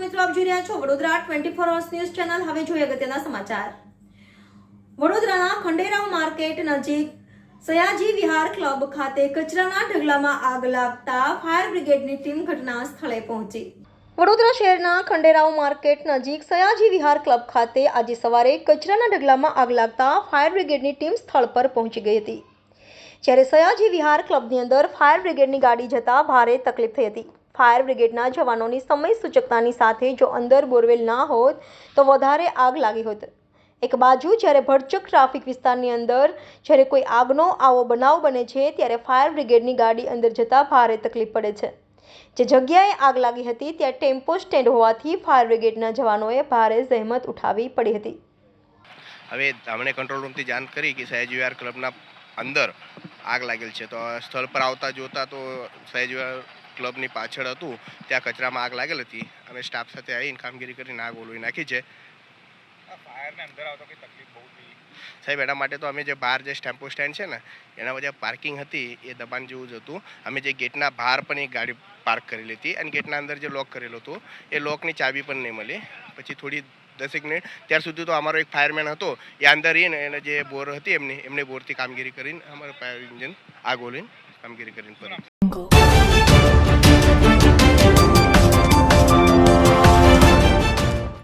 Vadodara twenty four hours news channel હવે જોઈએ અગત્યના સમાચાર. વડોદરાના ખંડેરાવ માર્કેટ નજીક સયાજી વિહાર ક્લબ ખાતે કચરાના ઢગલામાં આગ લાગતા ફાયર બ્રિગેડની ટીમ ઘટના સ્થળે પહોંચી. વડોદરા શહેરના ખંડેરાવ માર્કેટ નજીક સયાજી વિહાર ક્લબ ખાતે આજે સવારે કચરાના ઢગલામાં આગ લાગતા ફાયર બ્રિગેડની ટીમ સ્થળ પર પહોંચી ગઈ હતી. જ્યારે સયાજી વિહાર ક્લબની અંદર ફાયર બ્રિગેડની ગાડી જતા ભારે તકલીફ થઈ હતી. ફાયર બ્રિગેડના જવાનોની સમય સૂચકતાની સાથે જો અંદર બોરવેલ ના હોત, તો વધારે આગ લાગી હોત. એક બાજુ જ્યારે ભરચક ટ્રાફિક વિસ્તારની અંદર જ્યારે કોઈ આગનો આવો બનાવ બને છે, ત્યારે ફાયર બ્રિગેડની ગાડી અંદર જતાં ભારે તકલીફ પડે છે. જે જગ્યાએ આગ લાગી હતી, ત્યાં ટેમ્પો સ્ટેન્ડ હોવાથી ફાયર બ્રિગેડના જવાનોએ ભારે જહેમત ઉઠાવી પડી હતી. હવે અમને કંટ્રોલ રૂમથી જાણ કરી કે સહેજવિહાર ક્લબના અંદર આગ લાગેલ છે. તો સ્થળ પર આવતા જોતા તો સહેજવિહાર ક્લબની પાછળ હતું ત્યાં કચરામાં આગ લાગેલ હતી. અમે સ્ટાફ સાથે આવીને કામગીરી કરીને આગ ઓલવી નાખી છે. સાહેબ એના માટે તો અમે જે બહાર જે ટેમ્પો સ્ટેન્ડ છે ને એના વચ્ચે પાર્કિંગ હતી એ દબાણ જેવું જ હતું. અમે જે ગેટના બહાર પણ એક ગાડી પાર્ક કરેલી હતી અને ગેટના અંદર જે લોક કરેલું હતું એ લોકની ચાબી પણ નહીં મળી. પછી થોડી દસેક મિનિટ ત્યાર સુધી તો અમારો એક ફાયરમેન હતો એ અંદર રહીને એને જે બોર હતી એમની એમને બોરથી કામગીરી કરીને અમારું ફાયર ઇન્જિન આગ ઓલીને કામગીરી કરીને